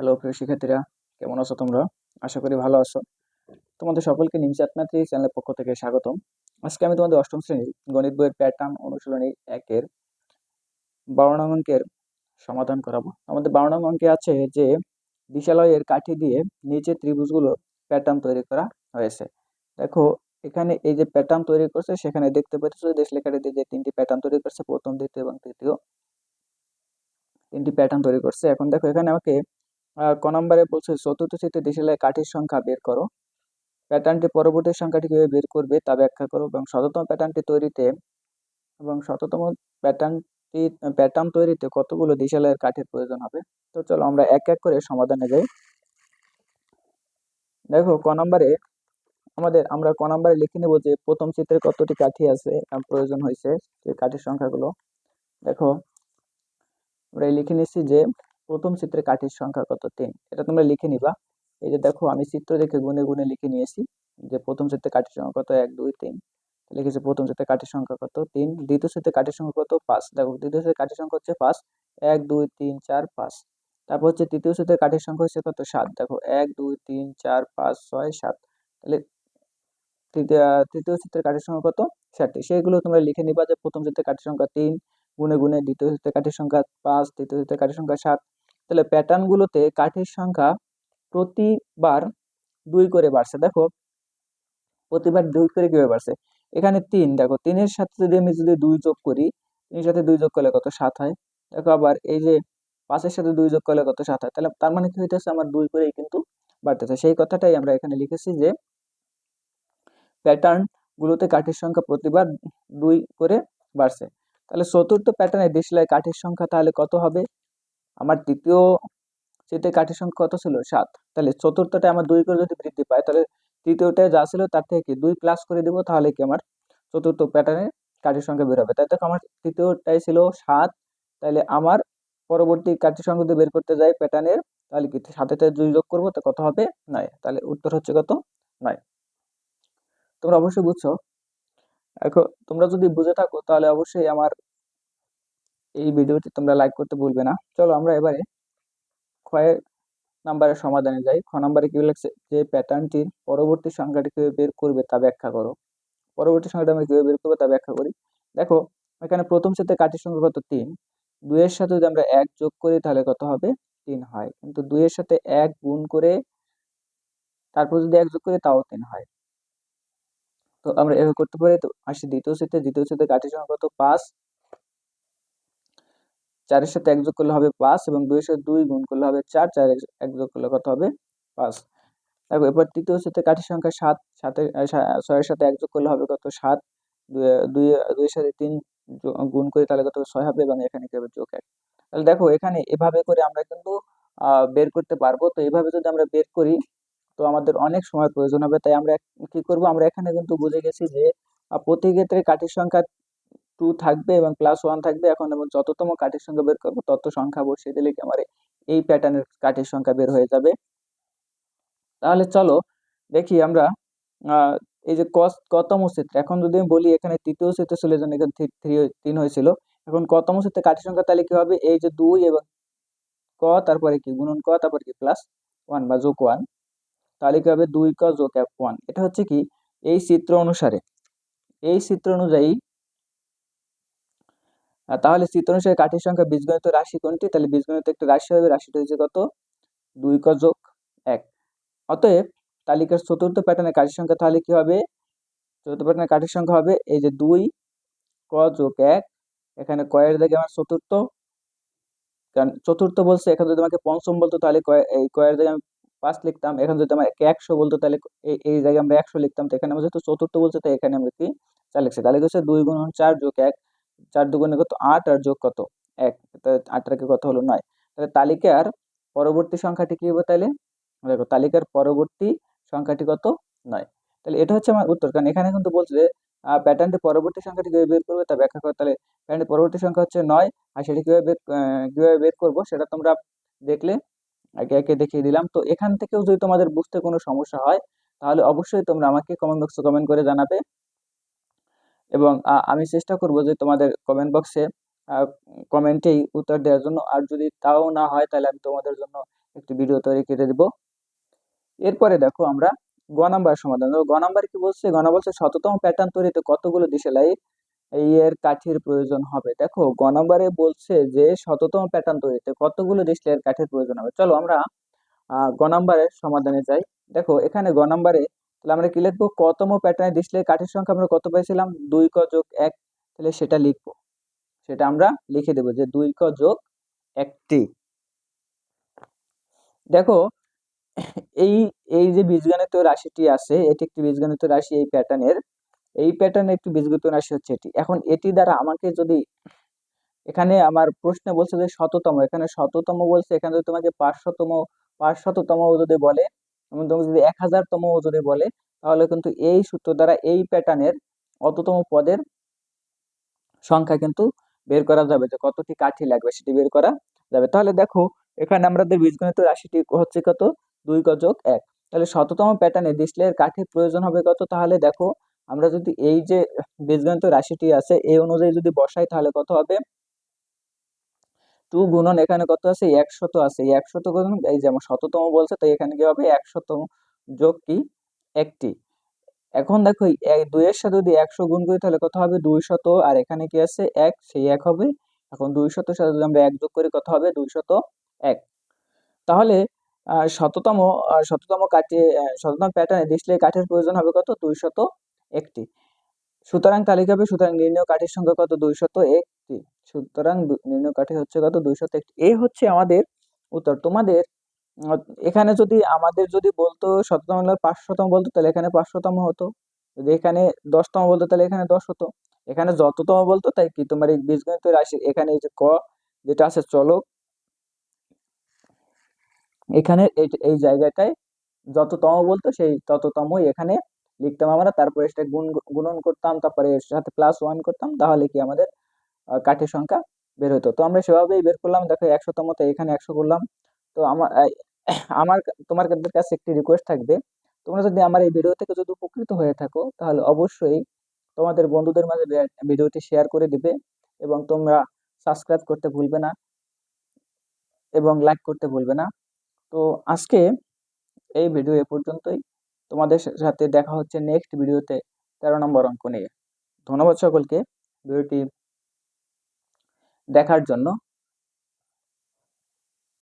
Hello প্রিয় শিক্ষার্থীরা, কেমন আছো তোমরা? আশা করি ভালো আছো। তোমাদের সকলকে নিমচাত মাতৃ চ্যানেলের পক্ষ থেকে স্বাগতম। আজকে আমি তোমাদের অষ্টম শ্রেণির গণিত বইয়ের প্যাটার্ন অনুশীলনী একের বারো অঙ্কের সমাধান করাবো। আমাদের বারো অঙ্কে আছে যে দিশালয়ের কাঠি দিয়ে নিচে ত্রিভুজগুলো প্যাটার্ন তৈরি করা হয়েছে। দেখো, এখানে এই যে প্যাটার্ন তৈরি করছে, সেখানে দেখতে পাচ্ছ দেশ লেখাটি দিয়ে যে তিনটি প্যাটার্ন তৈরি করছে, প্রথম, দ্বিতীয় এবং তৃতীয় তিনটি প্যাটার্ন তৈরি করছে। এখন দেখো, এখানে আমাকে ক নম্বরে বলছে, চতুর্থ চিত্রে দেশালয় কাঠির সংখ্যা বের করো। প্যাটার্নটি পরবর্তী সংখ্যাটি কীভাবে বের করবে তা ব্যাখ্যা করো এবং শততম প্যাটার্নটি তৈরিতে এবং শততম প্যাটার্নটি প্যাটার্ন তৈরিতে কতগুলো দেশালয়ের কাঠের প্রয়োজন হবে? তো চলো আমরা এক এক করে সমাধানে যাই। দেখো, ক নম্বরে আমাদের, আমরা ক নম্বরে লিখে নেব যে প্রথম চিত্রে কতটি কাঠি আছে প্রয়োজন হয়েছে, যে কাঠির সংখ্যাগুলো। দেখো, আমরা লিখে নিচ্ছি যে প্রথম চিত্রে কাঠির সংখ্যা কত তিন এটা তোমরা লিখে নিবা এই যে দেখো আমি চিত্র দেখে গুনে গুনে লিখে নিয়েছি যে প্রথম চিত্রে কাঠির সংখ্যা কত এক দুই তিন লিখেছি প্রথম চিত্রে কাঠির সংখ্যা কত তিন দ্বিতীয় চিত্রে কাঠির সংখ্যা কত পাঁচ দেখো দ্বিতীয় চিত্রে কাঠির সংখ্যা হচ্ছে পাঁচ এক দুই তিন চার পাঁচ তারপর হচ্ছে তৃতীয় চিত্রে কাঠির সংখ্যা হচ্ছে কত সাত দেখো এক দুই তিন চার পাঁচ ছয় সাত তাহলে তৃতীয় চিত্রের কাঠির সংখ্যা কত ষাটটি সেইগুলো তোমরা লিখে নিবা যে প্রথম চিত্রে কাঠির সংখ্যা তিন গুনে গুনে দ্বিতীয় চিত্রে কাঠির সংখ্যা পাঁচ তৃতীয় চিত্রে কাঠির সংখ্যা সাত তাহলে প্যাটার্নগুলোতে কাঠের সংখ্যা প্রতিবার দুই করে বাড়ছে। দেখো, প্রতিবার দুই করে কীভাবে বাড়ছে? এখানে তিন, দেখো, তিনের সাথে যদি আমি যদি দুই যোগ করি, তিনের সাথে দুই যোগ করলে কত? সাত হয়। দেখো আবার এই যে পাঁচের সাথে দুই যোগ করলে কত? সাত হয়। তাহলে তার মানে কি হইতেছে? আমার দুই করেই কিন্তু বাড়তেছে। সেই কথাটাই আমরা এখানে লিখেছি যে প্যাটার্ন গুলোতে কাঠের সংখ্যা প্রতিবার দুই করে বাড়ছে। তাহলে চতুর্থ প্যাটার্নে দেশলাই কাঠের সংখ্যা তাহলে কত হবে? আমার তৃতীয় চিত্রে কাঠির সংখ্যা কত ছিল? সাত। তাহলে চতুর্থটা আমার দুই করে যদি বৃদ্ধি পায়, তাহলে তৃতীয়টায় যা ছিল তার থেকে কি দুই প্লাস করে দিব, তাহলে কি আমার চতুর্থ প্যাটার্নে কাঠির সংখ্যা বের হবে। তাই দেখো আমার তৃতীয়টাই ছিল সাত, তাহলে আমার পরবর্তী কাঠের সংখ্যা যদি বের করতে যাই প্যাটার্নের তাহলে কি সাথে দুই যোগ করব তো কত হবে? নয়। তাহলে উত্তর হচ্ছে কত? নয়। তোমরা অবশ্যই বুঝছ। এখন তোমরা যদি বুঝে থাকো, তাহলে অবশ্যই আমার এই ভিডিওটি তোমরা লাইক করতে ভুলবে না। চলো আমরা এবারে ক্ষয়ের নাম্বারের সমাধানে যাই। খ নাম্বারে কি লাগছে যে প্যাটার্নটির পরবর্তী সংখ্যাটি কীভাবে বের করবে তা ব্যাখ্যা করো। পরবর্তী সংখ্যাটা আমরা কীভাবে বের করব তা ব্যাখ্যা করি। দেখো, এখানে প্রথম সাথে কাঠির সংখ্যা কত? তিন। দুইয়ের সাথে যদি আমরা এক যোগ করি, তাহলে কত হবে? তিন হয়। কিন্তু দুইয়ের সাথে এক গুণ করে তারপর যদি এক যোগ করি, তাও তিন হয়। তো আমরা এভাবে করতে পারি। তো আসি দ্বিতীয় সেটে। দ্বিতীয় সেটে কাঠির সংখ্যা কত? পাঁচ। চারের সাথে এক যোগ করলে হবে পাঁচ এবং দুইয়ের সাথে দুই গুণ করলে হবে চার চার এক যোগ করলে কত হবে পাঁচ। দেখো এবার তৃতীয় সাথে কাঠির সংখ্যা সাত, সাতের ছয়ের সাথে এক যোগ করলে হবে কত সাত, দুই দুইয়ের সাথে তিন গুণ করে তাহলে কত ছয় হবে এবং এখানে কি হবে যোগ এক। তাহলে দেখো, এখানে এভাবে করে আমরা কিন্তু বের করতে পারব। তো এভাবে যদি আমরা বের করি, তো আমাদের অনেক সময় প্রয়োজন হবে। তাই আমরা কি করব? আমরা এখানে কিন্তু বুঝে গেছি যে প্রতি ক্ষেত্রে কাঠির সংখ্যা টু থাকবে এবং প্লাস ওয়ান থাকবে এখন এবং যততম কাঠের সংখ্যা বের করব, তত সংখ্যা বসিয়ে দিলে কি আমার এই প্যাটার্নের কাঠের সংখ্যা বের হয়ে যাবে। তাহলে চলো দেখি আমরা এই যে কস কতম চিত্র এখন যদি আমি বলি এখানে তৃতীয় চিত্র ছিল যেন এখানে থ্রি তিন হয়েছিল। এখন কতম চিত্রে কাঠের সংখ্যা তাহলে কি হবে? এই যে দুই এবং ক, তারপরে কি? গুণন ক, তারপরে কি? প্লাস ওয়ান বা যোগ ওয়ান তাহলে কি হবে? দুই ক যোগ এক ওয়ান এটা হচ্ছে কি? এই চিত্র অনুসারে, এই চিত্র অনুযায়ী তাহলে চিত্র অনুসারে কাঠির সংখ্যা বীজগণিত রাশি কোনটি? তাহলে বীজগণিত একটা রাশি হবে, রাশিটা হচ্ছে কত? দুই ক যোগ এক। অতএব তালিকার চতুর্থ প্যাটার্নের কাঠের সংখ্যা তাহলে কি হবে? চতুর্থ প্যাটার্নের কাঠের সংখ্যা হবে এই যে দুই ক যোগ এক। এখানে কয়ের দিকে আমার চতুর্থ। কারণ চতুর্থ বলছে, এখানে যদি আমাকে পঞ্চম বলতো তাহলে এই কয়ের দিকে আমি পাঁচ লিখতাম। এখন যদি আমার একশো বলতো তাহলে এই জায়গায় আমরা একশো লিখতাম। তো এখানে আমরা যেহেতু চতুর্থ বলছে তো এখানে আমরা কি চার লিখছি। তাহলে হচ্ছে? দুই গুণ চার যোগ এক। চার দুগুণে কত? আট আর যোগ কত? এক। আটটাকে কত হলো? নয়। তাহলে তালিকার পরবর্তী সংখ্যাটি কি হবে তাহলে দেখো, তালিকার পরবর্তী সংখ্যাটি কত? নয়। তাহলে এটা হচ্ছে আমার উত্তর। কারণ এখানে কিন্তু বলছে যে প্যাটার্নটি পরবর্তী সংখ্যাটি কীভাবে বের করবে তা ব্যাখ্যা করে। তাহলে প্যাটার্নটি পরবর্তী সংখ্যা হচ্ছে নয় আর সেটি কীভাবে বের কীভাবে বের করব সেটা তোমরা দেখলে একে একে দেখিয়ে দিলাম। তো এখান থেকেও যদি তোমাদের বুঝতে কোনো সমস্যা হয়, তাহলে অবশ্যই তোমরা আমাকে কমেন্ট বক্সে কমেন্ট করে জানাবে। এবং আমি চেষ্টা করব যে তোমাদের কমেন্ট বক্সে কমেন্টেই উত্তর দেওয়ার জন্য। আর যদি তাও না হয়, তাহলে আমি তোমাদের জন্য একটি ভিডিও তৈরি করে দেব। এরপরে দেখো আমরা গ নাম্বার সমাধান। গ নাম্বার কি বলছে? নাম্বার বলছে শততম প্যাটার্ন তৈরিতে কতগুলো দিশেলাই এর কাঠির প্রয়োজন হবে? দেখো, গ নাম্বারে বলছে যে শততম প্যাটার্ন তৈরিতে কতগুলো ডিসলাইয়ের কাঠির প্রয়োজন হবে? চলো আমরা গ নাম্বারের সমাধানে যাই। দেখো, এখানে গ নাম্বারে তাহলে আমরা কি লিখব? কতম প্যাটার্নে ডিসপ্লে কাঠের সংখ্যা আমরা কত পাইছিলাম? দুই ক যোগ এক। তাহলে সেটা লিখব। সেটা আমরা লিখে দেবো যে দুই ক যোগ একটি। দেখো, এই এই যে বীজগণিত রাশিটি আছে, এটি একটি বীজগণিত রাশি এই প্যাটার্নের এই প্যাটার্নের একটি বীজগণিত রাশি হচ্ছে এটি। এখন এটি দ্বারা আমাকে যদি এখানে আমার প্রশ্নে বলছে যে শততম, এখানে শততম বলছে, এখানে যদি তোমাকে পাঁচশতম পাঁচশততম যদি বলে এবং তোমাকে যদি এক হাজারতম যদি বলে, তাহলে কিন্তু এই সূত্র দ্বারা এই প্যাটার্নের অততম পদের সংখ্যা কিন্তু বের করা যাবে যে কতটি কাঠি লাগবে সেটি বের করা যাবে। তাহলে দেখো, এখানে আমাদের বীজগণিত রাশিটি হচ্ছে কত? দুই ক যোগ এক। তাহলে শততম প্যাটার্নে ডিসপ্লের কাঠির প্রয়োজন হবে কত? তাহলে দেখো, আমরা যদি এই যে বীজগণিত রাশিটি আছে, এই অনুযায়ী যদি বসাই তাহলে কত হবে? টু গুণন এখানে কত আছে? একশত আছে। একশত গুণন এই যেমন শততম বলছে তাই এখানে কি হবে? একশতম যোগ কি? একটি। এখন দেখো এক দুইয়ের সাথে যদি একশো গুণ করি তাহলে কত হবে? দুইশত। আর এখানে কি আছে? এক সেই এক হবে। এখন দুইশতের সাথে যদি আমরা এক যোগ করি কত হবে? দুইশত এক। তাহলে শততম শততম আহ, শততম প্যাটার্নে ডিসপ্লে কাঠের প্রয়োজন হবে কত? দুইশত একটি। সুতরাং তালিকা হবে সুতরাং নির্ণয় কাঠের সংখ্যা কত? দুইশত একটি সুতরাং নির্ণয় কাঠি হচ্ছে কত? একটি এই হচ্ছে আমাদের উত্তর। তোমাদের এখানে যদি আমাদের যদি বলতো শততম পাঁচশতম বলতো, তাহলে এখানে পাঁচশতম হতো। যদি এখানে দশতম বলতো, তাহলে এখানে দশ হতো। এখানে যততম বলতো, তাই কি? তোমার এই বীজগণিত রাশি এখানে এই যে ক যেটা আছে চলক এখানে এই জায়গাটায় যততম বলতো, সেই তততমই এখানে লিখতাম আমরা। তারপরে সেটা গুণ, গুণন করতাম, তারপরে এর সাথে প্লাস ওয়ান করতাম। তাহলে কি আমাদের কাঠের সংখ্যা বের হতো তো আমরা সেভাবেই বের করলাম। দেখো একশোতম তো এখানে একশো করলাম। তো আমার আমার তোমার কাছে একটি রিকোয়েস্ট থাকবে। তোমরা যদি আমার এই ভিডিও থেকে যদি উপকৃত হয়ে থাকো, তাহলে অবশ্যই তোমাদের বন্ধুদের মাঝে ভিডিওটি শেয়ার করে দিবে এবং তোমরা সাবস্ক্রাইব করতে ভুলবে না এবং লাইক করতে ভুলবে না। তো আজকে এই ভিডিও এ পর্যন্তই। তোমাদের সাথে দেখা হচ্ছে নেক্সট ভিডিওতে তেরো নম্বর অঙ্ক নিয়ে। ধন্যবাদ সকলকে। ভিডিওটি দেখার জন্য